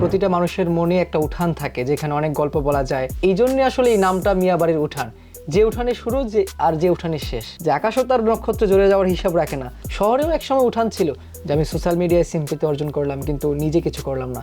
প্রতিটা মানুষের মনে একটা উঠান থাকে, যেখানে অনেক গল্প বলা যায়। এই জন্য আসলে এই নামটা মিয়াবাড়ির উঠান। যে উঠানে শুরু, যে আর যে উঠানে শেষ। যে আকাশও তার নক্ষত্র জুড়ে যাওয়ার হিসাব রাখে না। শহরেও একসময় উঠান ছিল, যে আমি সোশ্যাল মিডিয়ায় সিম্পিতে অর্জন করলাম, কিন্তু নিজে কিছু করলাম না।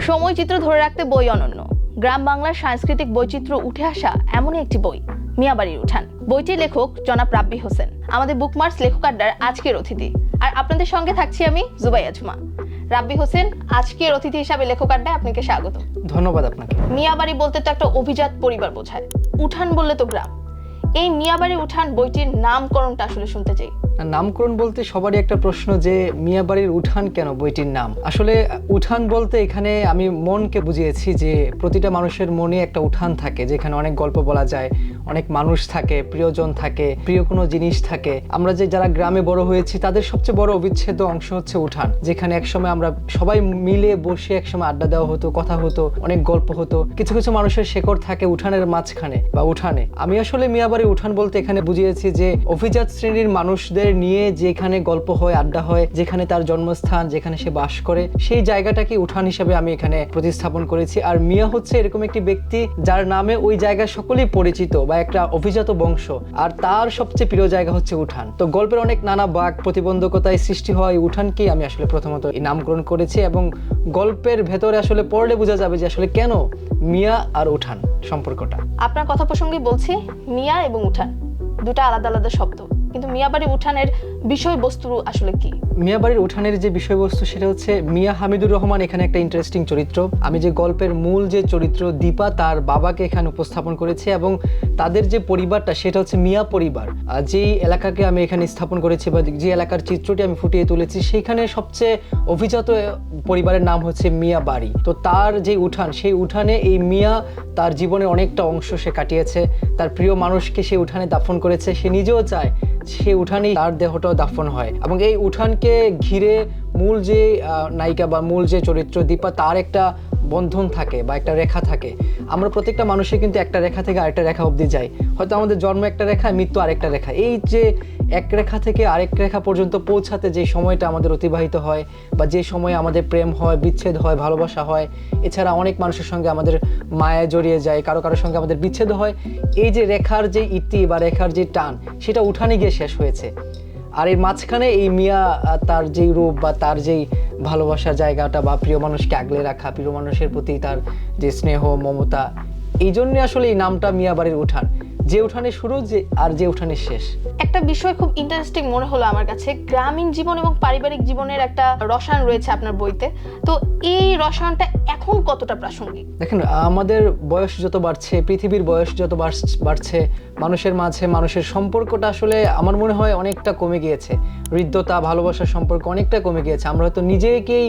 সময় চিত্র ধরে রাখতে বই অনন্য। গ্রাম বাংলার সাংস্কৃতিক বৈচিত্র্য উঠে আসা এমনই একটি বই। মিয়াবাড়ির উঠান। বইটির লেখক জনাব রাব্বি হোসেন। আমাদের বুকমার্কস লেখক আড্ডার আজকের অতিথি। আর আপনাদের সঙ্গে থাকছি আমি জুবাই আজমা রাব্বি হোসেন আজকের অতিথি হিসাবে লেখক আড্ডায় আপনাকে স্বাগত। ধন্যবাদ আপনাকে। মিয়াবাড়ি বলতে তো একটা অভিজাত পরিবার বোঝায়। উঠান বললে তো গ্রাম। এই মিয়াবাড়ি উঠান বইটির নামকরণটা আসলে শুনতে চাই। নামকরণ বলতে সবারই একটা প্রশ্ন যে মিয়াবাড়ির উঠান কেন, বইটির নাম? আসলে উঠান বলতে এখানে আমি মনকে বুঝিয়েছি যে প্রতিটা মানুষের মনে একটা উঠান থাকে, যেখানে অনেক গল্প বলা যায়, অনেক মানুষ থাকে, প্রিয়জন থাকে, প্রিয় কোনো জিনিস থাকে। আমরা যে যারা গ্রামে বড় হয়েছি, তাদের সবচেয়ে বড় অবিচ্ছেদ্য অংশ হচ্ছে উঠান, যেখানে একসময় আমরা সবাই মিলে বসে একসময় আড্ডা দেওয়া হতো, কথা হতো, অনেক গল্প হতো। কিছু কিছু মানুষের শেকড় থাকে উঠানের মাঝখানে বা উঠানে। আমি আসলে মিয়াবাড়ি উঠান বলতে এখানে বুঝিয়েছি যে অভিজাত শ্রেণির মানুষদের নিয়ে যেখানে গল্প হয়, আড্ডা হয়, যেখানে তার জন্মস্থান, যেখানে সে বাস করে, সেই জায়গাটাকে উঠান হিসেবে আমি এখানে প্রতিস্থাপন করেছি। আর মিয়া হচ্ছে এরকম একটি ব্যক্তি যার নামে ওই জায়গা সকলেই পরিচিত বা একটা অভিজাত বংশ। আর তার সবচেয়ে প্রিয় জায়গা হচ্ছে উঠান। তো গল্পের অনেক নানা বাক, প্রতিবন্ধকতায় সৃষ্টি এই উঠানকেই আমি আসলে প্রথমত এই নামকরণ করেছি এবং গল্পের ভেতরে আসলে পড়লে বোঝা যাবে যে আসলে কেন মিয়া আর উঠান সম্পর্কটা। আপনার কথা প্রসঙ্গে বলছি, মিয়া এবং উঠান। দুটো আলাদা আলাদা শব্দ। কিন্তু মিয়াবাড়ি উঠানের বিষয়বস্তু আসলে কি? মিয়াবাড়ির উঠানের যে বিষয়বস্তু সেটা হচ্ছে মিয়া হামিদুর রহমান এখানে একটা ইন্টারেস্টিং চরিত্র। আমি যে গল্পের মূল যে চরিত্র দীপা তার বাবাকে এখানে উপস্থাপন করেছি এবং তাদের যে পরিবারটা সেটা হচ্ছে মিয়া পরিবার। যেই এলাকাকে আমি এখানে স্থাপন করেছি বা যে এলাকার চিত্রটি আমি ফুটিয়ে তুলেছি, সেখানে সবচেয়ে অভিজাত পরিবারের নাম হচ্ছে মিয়া বাড়ি। তো তার যে উঠান, সেই উঠানে এই মিয়া তার জীবনের অনেকটা অংশ সে কাটিয়েছে। তার প্রিয় মানুষকে সে উঠানে দাফন করেছে। সে নিজেও চায় সে উঠানেই তার দেহটাও দাফন হয় এবং এই উঠানকে ঘিরে মূল যে নায়িকা বা মূল যে চরিত্র দীপা, তার একটা বন্ধন থাকে বা একটা রেখা থাকে। আমরা প্রত্যেকটা মানুষের কিন্তু একটা রেখা থেকে আরেকটা রেখা অবধি যাই। হয়তো আমাদের জন্ম একটা রেখা, মৃত্যু আরেকটা রেখা। এই যে এক রেখা থেকে আরেক রেখা পর্যন্ত পৌঁছাতে যে সময়টা আমাদের অতিবাহিত হয় বা যে সময় আমাদের প্রেম হয়, বিচ্ছেদ হয়, ভালোবাসা হয়, এছাড়া অনেক মানুষের সঙ্গে আমাদের মায়া জড়িয়ে যায়, কারও কারোর সঙ্গে আমাদের বিচ্ছেদ হয়, এই যে রেখার যে ইতি বা রেখার যে টান, সেটা উঠানে গিয়ে শেষ হয়েছে। আর এর মাঝখানে এই মিয়া তার যেই রূপ বা তার যেই ভালোবাসার জায়গাটা বা প্রিয় মানুষকে আগলে রাখা, প্রিয় মানুষের প্রতি তার যে স্নেহ, মমতা, এই জন্যে আসলে এই নামটা মিয়া বাড়ির উঠান। যে উঠানে শুরু যে আর যে উঠানে শেষ। একটা বিষয় খুব ইন্টারেস্টিং মনে হলো আমার কাছে গ্রামীণ জীবন এবং পারিবারিক জীবনের একটা রসায়ন রয়েছে আপনার বইতে। তো এই রসায়নটা এখন কতটা প্রাসঙ্গিক? দেখেন আমাদের বয়স যত বাড়ছে পৃথিবীর বয়স যত বাড়ছে মানুষের মাঝে মানুষের সম্পর্কটা আসলে আমার মনে হয় অনেকটা কমে গিয়েছে। হৃদ্যতা ভালোবাসার সম্পর্ক অনেকটা কমে গিয়েছে। আমরা হয়তো নিজেকেই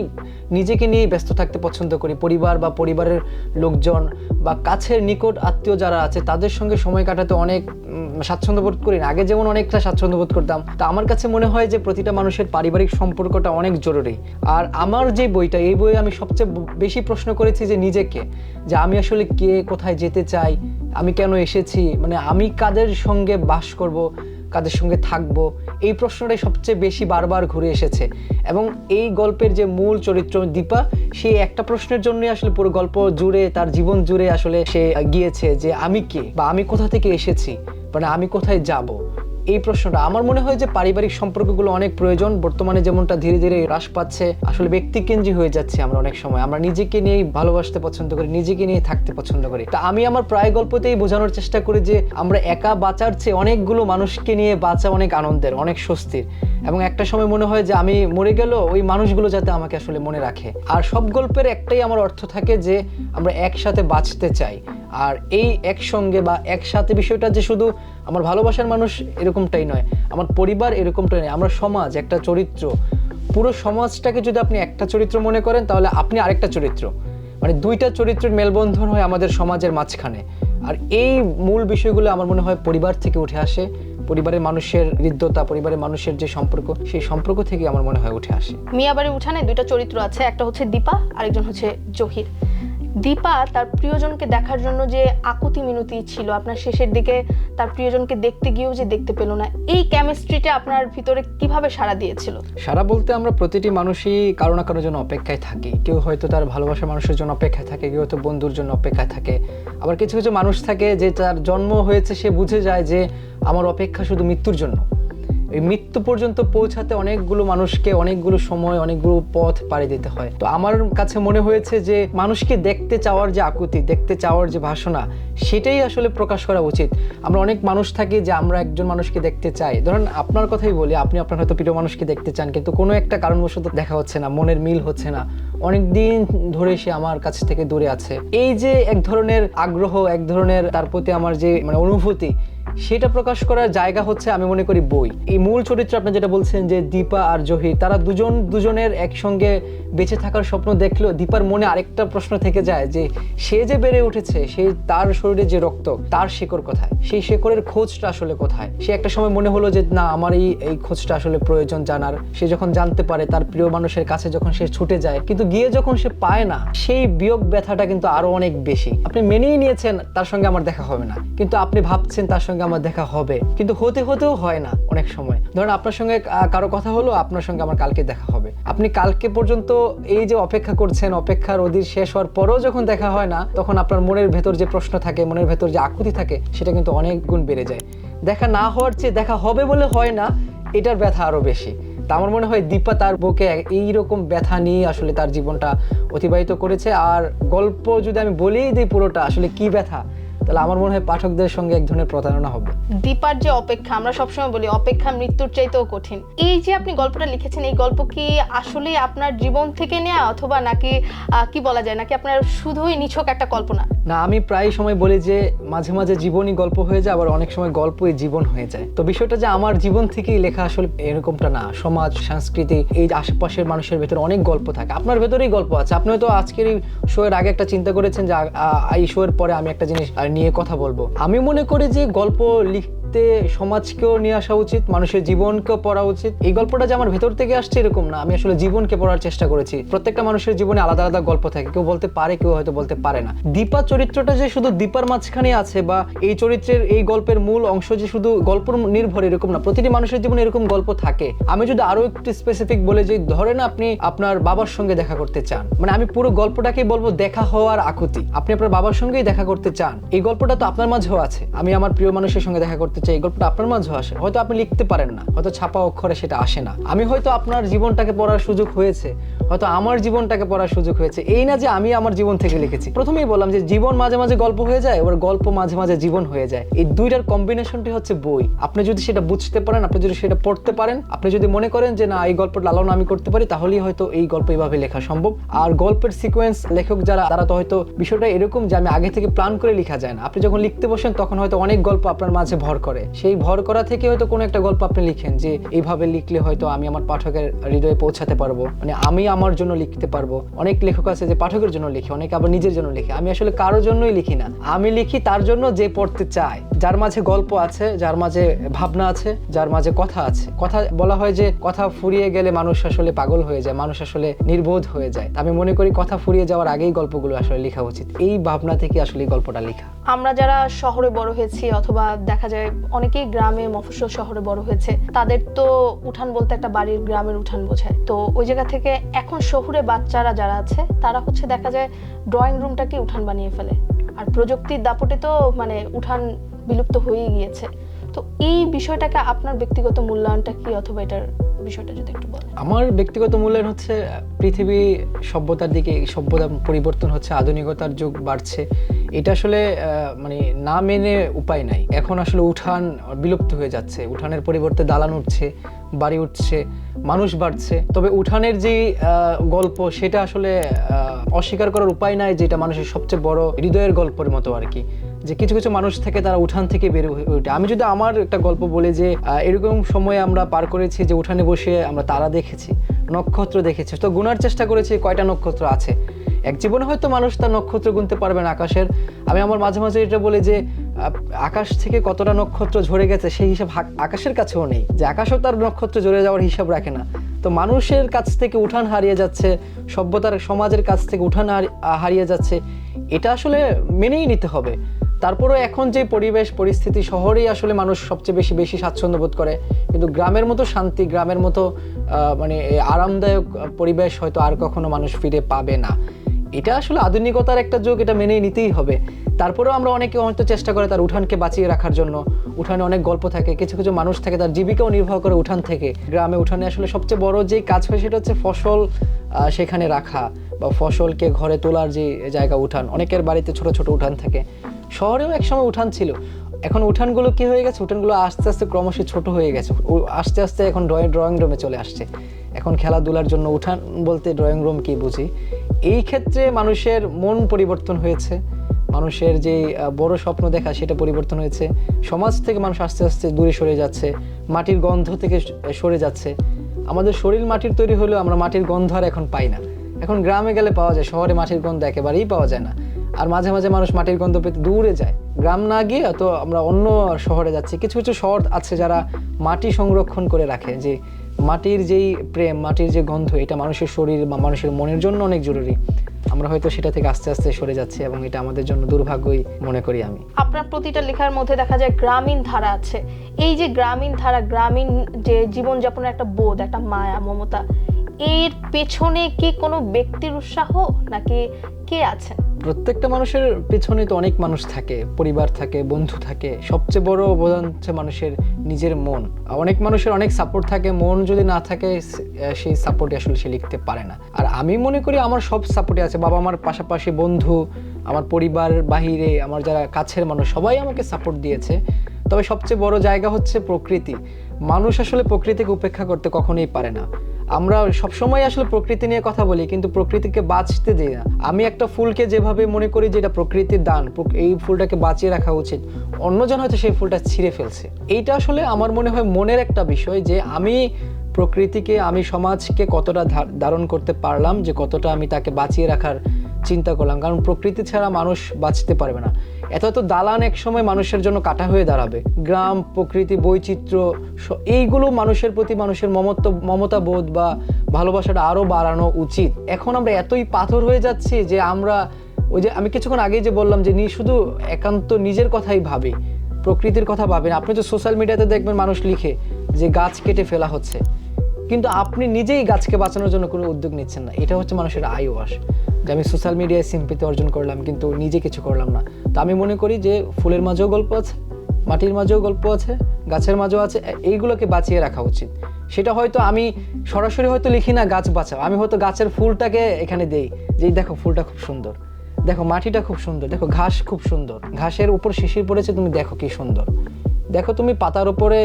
নিজেকে নিয়েই ব্যস্ত থাকতে পছন্দ করি। পরিবার বা পরিবারের লোকজন বা কাছের নিকট আত্মীয় যারা আছে তাদের সঙ্গে সময় কাটাতে অনেক স্বাচ্ছন্দ্য বোধ করি না। আগে যেমন অনেকটা স্বাচ্ছন্দ্য বোধ করতাম, তা আমার কাছে মনে হয় যে প্রতিটা মানুষের পারিবারিক সম্পর্কটা অনেক জরুরি। আর আমার যে বইটা, এই বইয়ে আমি সবচেয়ে বেশি প্রশ্ন করেছি যে নিজেকে, যে আমি আসলে কে, কোথায় যেতে চাই, আমি কেন এসেছি মানে আমি কাদের সঙ্গে বাস করব কাদের সঙ্গে থাকব? এই প্রশ্নটাই সবচেয়ে বেশি বারবার ঘুরে এসেছে। এবং এই গল্পের যে মূল চরিত্র দীপা সেই একটা প্রশ্নের জন্যই আসলে পুরো গল্প জুড়ে, তার জীবন জুড়ে আসলে সে গিয়েছে যে, আমি কে? বা আমি কোথা থেকে এসেছি? মানে আমি কোথায় যাব? এই প্রশ্নটা। আমার মনে হয় যে পারিবারিক সম্পর্কগুলো অনেক প্রয়োজন। বর্তমানে যেমনটা ধীরে ধীরে হ্রাস পাচ্ছে, আসলে ব্যক্তিকেন্দ্রী হয়ে যাচ্ছে আমরা অনেক সময়। আমরা নিজেকে নিয়েই ভালোবাসতে পছন্দ করি, নিজেকে নিয়ে থাকতে পছন্দ করি। তা আমি আমার প্রায় গল্পতেই বোঝানোর চেষ্টা করি যে আমরা একা বাঁচার চেয়ে অনেকগুলো মানুষকে নিয়ে বাঁচা অনেক আনন্দের, অনেক স্বস্তির। এবং একটা সময় মনে হয় যে আমি মরে গেল, ওই মানুষগুলো যাতে আমাকে আসলে মনে রাখে। আর সব গল্পের একটাই আমার অর্থ থাকে যে আমরা একসাথে বাঁচতে চাই। আর এই একসঙ্গে বা একসাথে বিষয়টা যে শুধু আমার ভালোবাসার মানুষ এরকমটাই নয়, আমার পরিবার এরকমটাই নয়, আমরা সমাজ, একটা চরিত্র। পুরো সমাজটাকে যদি আপনি একটা চরিত্র মনে করেন, তাহলে আপনি আরেকটা চরিত্র। মানে দুইটা চরিত্রের মেলবন্ধন হয় আমাদের সমাজের মাঝখানে। আর এই মূল বিষয়গুলো আমার মনে হয় পরিবার থেকে উঠে আসে। পরিবারের মানুষের হৃদ্যতা, পরিবারের মানুষের যে সম্পর্ক, সেই সম্পর্ক থেকে আমার মনে হয় উঠে আসে। মিয়াবাড়ি উঠানে দুইটা চরিত্র আছে, একটা হচ্ছে দীপা, আরেকজন হচ্ছে জহির। দীপা তার প্রিয়জনকে দেখার জন্য যে আকুতি মিনতি ছিল, আপনার শেষের দিকে তার প্রিয়জনকে দেখতে গিয়েও যে দেখতে পেল না, এই কেমিস্ট্রিটা আপনার ভিতরে কীভাবে সাড়া দিয়েছিল? সারা বলতে আমরা প্রতিটি মানুষই কারও না কারোর জন্য অপেক্ষায় থাকি। কেউ হয়তো তার ভালোবাসার মানুষের জন্য অপেক্ষায় থাকে, কেউ হয়তো বন্ধুর জন্য অপেক্ষায় থাকে। আবার কিছু কিছু মানুষ থাকে যে তার জন্ম হয়েছে সে বুঝে যায় যে আমার অপেক্ষা শুধু মৃত্যুর জন্য। এই মৃত্যু পর্যন্ত পৌঁছাতে অনেকগুলো মানুষকে, অনেকগুলো সময়, অনেকগুলো পথ পাড়ি দিতে হয়। তো আমার কাছে মনে হয়েছে যে, মানুষকে দেখতে চাওয়ার যে আকুতি, দেখতে চাওয়ার যে ভাষণা, সেটাই আসলে প্রকাশ করা উচিত। আমরা অনেক মানুষ থাকি যে, আমরা একজন মানুষকে দেখতে চাই। ধরেন আপনার কথাই বলি, আপনি আপনার হয়তো প্রিয় মানুষকে দেখতে চান, কিন্তু কোনো একটা কারণবশত দেখা হচ্ছে না, মনের মিল হচ্ছে না। অনেক দিন ধরে সে আমার কাছ থেকে দূরে আছে। এই যে এক ধরনের আগ্রহ, এক ধরনের তার প্রতি আমার যে মানে অনুভূতি সেটা প্রকাশ করার জায়গা হচ্ছে, আমি মনে করি, বই। এই মূল চরিত্র আপনি যেটা বলছেন যে দীপা আর জহির, তারা দুজন, দুজনের একসঙ্গে বেঁচে থাকার স্বপ্ন দেখলেও দীপার মনে আরেকটা প্রশ্ন থেকে যায় যে, সে যে বেড়ে উঠেছে, সে তার শরীরে যে রক্ত, তার শিকড় কোথায়? সেই শিকড়ের খোঁজটা আসলে কোথায়? সে একটা সময় মনে হলো যে, না, আমার এই এই খোঁজটা আসলে প্রয়োজন জানার। সে যখন জানতে পারে, তার প্রিয় মানুষের কাছে যখন সে ছুটে যায়, কিন্তু গিয়ে যখন সে পায় না, সেই বিয়োগ ব্যথাটা কিন্তু আরও অনেক বেশি। আপনি মেনেই নিয়েছেন, তার সঙ্গে আমার দেখা হবে না। কিন্তু আপনি ভাবছেন তার সঙ্গে আমার দেখা হবে। কিন্তু হতে, হতেও হয় না অনেক সময়। ধরেন আপনার সঙ্গে কারও কথা হলো, আপনার সঙ্গে আমার কালকে দেখা হবে। আপনি কালকে পর্যন্ত এই যে অপেক্ষা করছেন, অপেক্ষার অধীর শেষ হওয়ার পরেও যখন দেখা হয় না, তখন আপনার মনের ভেতর যে প্রশ্ন থাকে, মনের ভেতর যে আকুতি থাকে, সেটা কিন্তু অনেক গুণ বেড়ে যায়। দেখা না হওয়ার চেয়ে দেখা হবে বলে হয় না, এটার ব্যথা আরও বেশি। তা আমার মনে হয় দীপা তার বুকে এইরকম ব্যথা নিয়ে আসলে তার জীবনটা অতিবাহিত করেছে। আর গল্প যদি আমি বলেই দিই পুরোটা, আসলে কি ব্যথা? তাহলে আমার মনে হয় পাঠকদের সঙ্গে এক ধরনের প্রতারণা হবে। দীপার যে অপেক্ষা আমরা সবসময় বলি অপেক্ষা মৃত্যুর চাইতেও কঠিন। এই যে আপনি গল্পটা লিখেছেন এই গল্প কি আসলে আপনার জীবন থেকে নেওয়া অথবা নাকি কি বলা যায় নাকি আপনার শুধুই নিছক একটা কল্পনা? না আমি প্রায় সময় বলি যে মাঝে মাঝে জীবনই গল্প হয়ে যায় আবার অনেক সময় গল্পই জীবন হয়ে যায়। তো বিষয়টা যে আমার জীবন থেকেই লেখা আসলে এরকমটা না। সমাজ সংস্কৃতি এই আশেপাশের মানুষের ভেতরে অনেক গল্প থাকে। আপনার ভেতরেই গল্প আছে। আপনি হয়তো আজকের এই শোয়ের আগে একটা চিন্তা করেছেন যে এই শোয়ের পরে আমি একটা জিনিস নিয়ে কথা বলব। আমি মনে করি যে গল্প লিখতে সমাজকেও নিয়ে আসা উচিত, মানুষের জীবনকেও পড়া উচিত। এই গল্পটা যে আমার ভেতর থেকে আসছে এরকম না। আমি আসলে জীবনকে পড়ার চেষ্টা করেছি। প্রত্যেকটা মানুষের জীবনে আলাদা আলাদা গল্প থাকে। কেউ বলতে পারে, কেউ হয়তো বলতে পারে না। দীপা চরিত্রটা যে শুধু দীপার মাঝখানে আছে বা এই চরিত্রের এই গল্পের মূল অংশ যে শুধু গল্প নির্ভর এরকম না, প্রতিটি মানুষের জীবনে এরকম গল্প থাকে। আমি যদি আরও একটু স্পেসিফিক বলে যে, ধরেন আপনি আপনার বাবার সঙ্গে দেখা করতে চান। মানে আমি পুরো গল্পটাকেই বলব দেখা হওয়ার আকুতি। আপনি আপনার বাবার সঙ্গেই দেখা করতে চান। এই গল্পটা তো আপনার মাঝেও আছে। আমি আমার প্রিয় মানুষের সঙ্গে দেখা করতে চাই এই গল্পটা আপনার মাঝেও আসে, হয়তো আপনি লিখতে পারেন না, হয়তো ছাপা অক্ষরে সেটা আসে না। আমি হয়তো আপনার জীবনটাকে পড়ার সুযোগ হয়েছে হয়তো আমার জীবনটাকে পড়ার সুযোগ হয়েছে। এই না যে আমি আমার জীবন থেকে লিখেছি। প্রথমেই বললাম যে জীবন মাঝে মাঝে গল্প হয়ে যায়, এবার গল্প মাঝে মাঝে জীবন হয়ে যায়। এই দুইটার কম্বিনেশনটি হচ্ছে বই। আপনি যদি সেটা বুঝতে পারেন, আপনি যদি সেটা পড়তে পারেন, আপনি যদি মনে করেন যে না, এই গল্পটা লালন আমি করতে পারি, তাহলেই হয়তো এই গল্প এইভাবে লেখা সম্ভব। আর গল্পের সিকোয়েন্স লেখক যারা, তারা তো হয়তো বিষয়টা এরকম যে আমি আগে থেকে প্ল্যান করে লেখা যায় না। আপনি যখন লিখতে বসেন, তখন হয়তো অনেক গল্প আপনার মাঝে ভর করে। সেই ভর করা থেকে হয়তো কোনো একটা গল্প আপনি লিখেন যে, এইভাবে লিখলে হয়তো আমি আমার পাঠকের হৃদয়ে পৌঁছাতে পারব। মানে আমি আমার জন্য লিখতে পারব। অনেক লেখক আছে যে পাঠকের জন্য লিখে, অনেকে আবার নিজের জন্য লিখে। আমি আসলে কারোর জন্যই লিখি না। আমি লিখি তার জন্য যে পড়তে চায়। যার মাঝে গল্প আছে, যার মাঝে ভাবনা আছে, যার মাঝে কথা আছে। কথা বলা হয় যে কথা ফুরিয়ে গেলে মানুষ আসলে পাগল হয়ে যায়, মানুষ আসলে নির্বোধ হয়ে যায়। আমি মনে করি কথা ফুরিয়ে যাওয়ার আগেই গল্পগুলো আসলে লেখা উচিত। এই ভাবনা থেকে আসলে এই গল্পটা লেখা। আমরা যারা শহরে বড় হয়েছি অথবা দেখা যায় অনেকেই গ্রামে, মফস্বল শহরে বড় হয়েছে, তাদের তো উঠান বলতে একটা বাড়ির গ্রামের উঠান বোঝায়। তো ওই জায়গা থেকে এখন শহুরে বাচ্চারা যারা আছে, তারা হচ্ছে দেখা যায় ড্রয়িং রুমটাকে উঠান বানিয়ে ফেলে। আর প্রযুক্তির দাপটে তো মানে উঠান বিলুপ্ত হয়ে গিয়েছে। তো এই বিষয়টাকে আপনার ব্যক্তিগত মূল্যায়নটা কি অথবা এটার বিষয়টা যদি একটু বলেন। আমার ব্যক্তিগত মূল্যায়ন হচ্ছে, পৃথিবী সভ্যতার দিকে সভ্যতা পরিবর্তন হচ্ছে, আধুনিকতার যুগ বাড়ছে। এটা আসলে মানে না মেনে উপায় নাই। এখন আসলে উঠান বিলুপ্ত হয়ে যাচ্ছে। উঠানের পরিবর্তে দালান উঠছে, বাড়ি উঠছে, মানুষ বাড়ছে। তবে উঠানের যে গল্প, সেটা আসলে অস্বীকার করার উপায় নাই, যেটা মানুষের সবচেয়ে বড় হৃদয়ের গল্পের মতো আর কি। যে কিছু কিছু মানুষ থেকে তারা উঠান থেকে বের হয়ে ওঠে। আমি যদি আমার একটা গল্প বলি যে এরকম সময় আমরা পার করেছি যে উঠানে বসে আমরা তারা দেখেছি, নক্ষত্র দেখেছি। তো গুনার চেষ্টা করেছি, কয়টা নক্ষত্র আছে? এক জীবনে হয়তো মানুষ তার নক্ষত্র গুনতে পারবে না আকাশের। আমি আমার মাঝে মাঝে এটা বলি যে আকাশ থেকে কতটা নক্ষত্র ঝরে গেছে সেই হিসাব আকাশের কাছেও নেই। যে আকাশও তার নক্ষত্র ঝরে যাওয়ার হিসাব রাখে না। তো মানুষের কাছ থেকে উঠান হারিয়ে যাচ্ছে, সভ্যতার সমাজের কাছ থেকে উঠান হারিয়ে যাচ্ছে, এটা আসলে মেনেই নিতে হবে। তারপরেও এখন যে পরিবেশ, পরিস্থিতি শহরেই আসলে মানুষ সবচেয়ে বেশি বেশি স্বাচ্ছন্দ্য বোধ করে। কিন্তু গ্রামের মতো শান্তি, গ্রামের মতো মানে আরামদায়ক পরিবেশ হয়তো আর কখনো মানুষ ফিরে পাবে না। এটা আসলে আধুনিকতার একটা যুগ, এটা মেনেই নিতেই হবে। তারপরেও আমরা অনেকে হয়তো চেষ্টা করে তার উঠানকে বাঁচিয়ে রাখার জন্য। উঠানে অনেক গল্প থাকে, কিছু কিছু মানুষ থাকে, তার জীবিকাও নির্ভর করে উঠান থেকে। গ্রামে উঠানে আসলে সবচেয়ে বড় যে কাজ হয় সেটা হচ্ছে ফসল সেখানে রাখা বা ফসলকে ঘরে তোলার যে জায়গা উঠান। অনেকের বাড়িতে ছোট ছোট উঠান থাকে। শহরেও একসময় উঠান ছিল। এখন উঠানগুলো কি হয়ে গেছে? উঠানগুলো আস্তে আস্তে ক্রমশ ছোট হয়ে গেছে। আস্তে আস্তে এখন ড্রয়িং ড্রয়িং রুমে চলে আসছে। এখন খেলাধুলার জন্য উঠান বলতে ড্রয়িং রুম কি বুঝি? এই ক্ষেত্রে মানুষের মন পরিবর্তন হয়েছে। মানুষের যে বড় স্বপ্ন দেখা সেটা পরিবর্তন হয়েছে। সমাজ থেকে মানুষ আস্তে আস্তে দূরে সরে যাচ্ছে, মাটির গন্ধ থেকে সরে যাচ্ছে। আমাদের শরীর মাটির তৈরি হলেও আমরা মাটির গন্ধ আর এখন পাই না। এখন গ্রামে গেলে পাওয়া যায়, শহরে মাটির গন্ধ একেবারেই পাওয়া যায় না। আর মাঝে মাঝে মানুষ মাটির গন্ধ পেতে দূরে যায়। গ্রাম না গিয়ে তো আমরা অন্য শহরে যাচ্ছি। কিছু কিছু শহর আছে যারা মাটি সংরক্ষণ করে রাখে, যে মাটির যেই প্রেম, মাটির যে গন্ধ, এটা মানুষের শরীর বা মানুষের মনের জন্য অনেক জরুরি। আমরা হয়তো সেটা থেকে আস্তে আস্তে সরে যাচ্ছি এবং এটা আমাদের জন্য দুর্ভাগ্যই মনে করি আমি। আপনার প্রতিটা লেখার মধ্যে দেখা যায় গ্রামীণ ধারা আছে। এই যে গ্রামীণ ধারা, গ্রামীণ যে জীবনযাপনের একটা বোধ, একটা মায়া, মমতা, এর পেছনে কি কোনো ব্যক্তির উৎসাহ নাকি কে আছেন? প্রত্যেকটা মানুষের পেছনে তো অনেক মানুষ থাকে, পরিবার থাকে, বন্ধু থাকে। সবচেয়ে বড় অবদান হচ্ছে মানুষের নিজের মন। অনেক মানুষের অনেক সাপোর্ট থাকে, মন যদি না থাকে সেই সাপোর্টে আসলে সে লিখতে পারে না। আর আমি মনে করি আমার সব সাপোর্টে আছে। বাবা আমার পাশাপাশি বন্ধু, আমার পরিবার বাহিরে, আমার যারা কাছের মানুষ, সবাই আমাকে সাপোর্ট দিয়েছে। তবে সবচেয়ে বড় জায়গা হচ্ছে প্রকৃতি। মানুষ আসলে প্রকৃতিকে উপেক্ষা করতে কখনোই পারে না। আমরা সবসময় আসলে প্রকৃতি নিয়ে কথা বলি, কিন্তু প্রকৃতিকে বাঁচতে দিই না। আমি একটা ফুলকে যেভাবে মনে করি যে এটা প্রকৃতির দান এই ফুলটাকে বাঁচিয়ে রাখা উচিত, অন্যজন হয়তো সেই ফুলটা ছিঁড়ে ফেলছে। এইটা আসলে আমার মনে হয় মনের একটা বিষয় যে আমি প্রকৃতিকে, আমি সমাজকে কতটা ধারণ করতে পারলাম, যে কতটা আমি তাকে বাঁচিয়ে রাখার চিন্তা করলাম, কারণ প্রকৃতি ছাড়া মানুষ বাঁচতে পারবে না। এত এত দালান এক সময় মানুষের জন্য কাটা হয়ে দাঁড়াবে। গ্রাম, প্রকৃতি, বৈচিত্র্য এইগুলো মানুষের প্রতি মানুষের মমত্ব মমতা বোধ বা ভালোবাসাটা আরও বাড়ানো উচিত। এখন আমরা এতই পাথর হয়ে যাচ্ছি যে আমরা, ওই যে আমি কিছুক্ষণ আগেই যে বললাম যে নি, শুধু একান্ত নিজের কথাই ভাবি, প্রকৃতির কথা ভাবেন আপনি তো সোশ্যাল মিডিয়াতে দেখবেন মানুষ লিখে যে গাছ কেটে ফেলা হচ্ছে। কিন্তু আপনি নিজেই গাছকে বাঁচানোর জন্য কোনো উদ্যোগ নিচ্ছেন না। এটা হচ্ছে মানুষের আয়ুবাস যে আমি সোশ্যাল মিডিয়ায় সিম্পিতে অর্জন করলাম, কিন্তু নিজে কিছু করলাম না। তো আমি মনে করি যে ফুলের মাঝেও গল্প আছে, মাটির মাঝেও গল্প আছে, গাছের মাঝেও আছে এইগুলোকে বাঁচিয়ে রাখা উচিত। সেটা হয়তো আমি সরাসরি হয়তো লিখি না, গাছ বাঁচাও। আমি হয়তো গাছের ফুলটাকে এখানে দেই যে, দেখো, ফুলটা খুব সুন্দর। দেখো, মাটিটা খুব সুন্দর। দেখো, ঘাস খুব সুন্দর। ঘাসের উপর শিশির পড়েছে, তুমি দেখো কি সুন্দর। দেখো, তুমি পাতার উপরে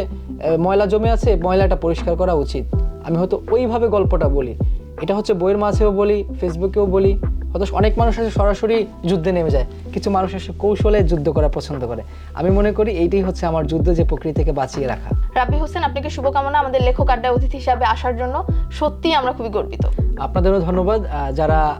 ময়লা জমে আছে, ময়লাটা পরিষ্কার করা উচিত। আমি হয়তো ওইভাবে গল্পটা বলি। এটা হচ্ছে বইয়ের মাঝেও বলি ফেসবুকেও বলি। হয়তো অনেক মানুষ আছে সরাসরি যুদ্ধে নেমে যায়। কিছু মানুষ এসে কৌশলে যুদ্ধ করা পছন্দ করে। আমি মনে করি এইটাই হচ্ছে আমার যুদ্ধ যে প্রকৃতিকে বাঁচিয়ে রাখা। রাব্বি হোসেন আপনাকে শুভকামনা আমাদের লেখক আড্ডায় অতিথি হিসাবে আসার জন্য। সত্যিই আমরা খুবই গর্বিত। আপনাদেরও ধন্যবাদ। যারা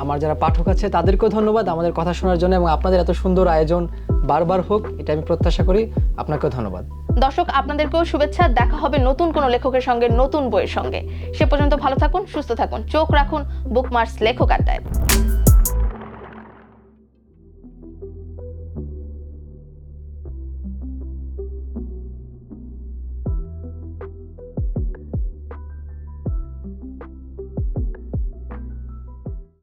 আমার যারা পাঠক আছে তাদেরকেও ধন্যবাদ আমাদের কথা শোনার জন্য এবং আপনাদের এত সুন্দর আয়োজন বারবার হোক, এটা আমি প্রত্যাশা করি। আপনাকেও ধন্যবাদ। দর্শক, আপনাদেরকেও শুভেচ্ছা। দেখা হবে নতুন কোন লেখকের সঙ্গে, নতুন বইয়ের সঙ্গে। সে পর্যন্ত ভালো থাকুন, সুস্থ থাকুন, চোখ রাখুন বুকমার্কস লেখক আড্ডায়।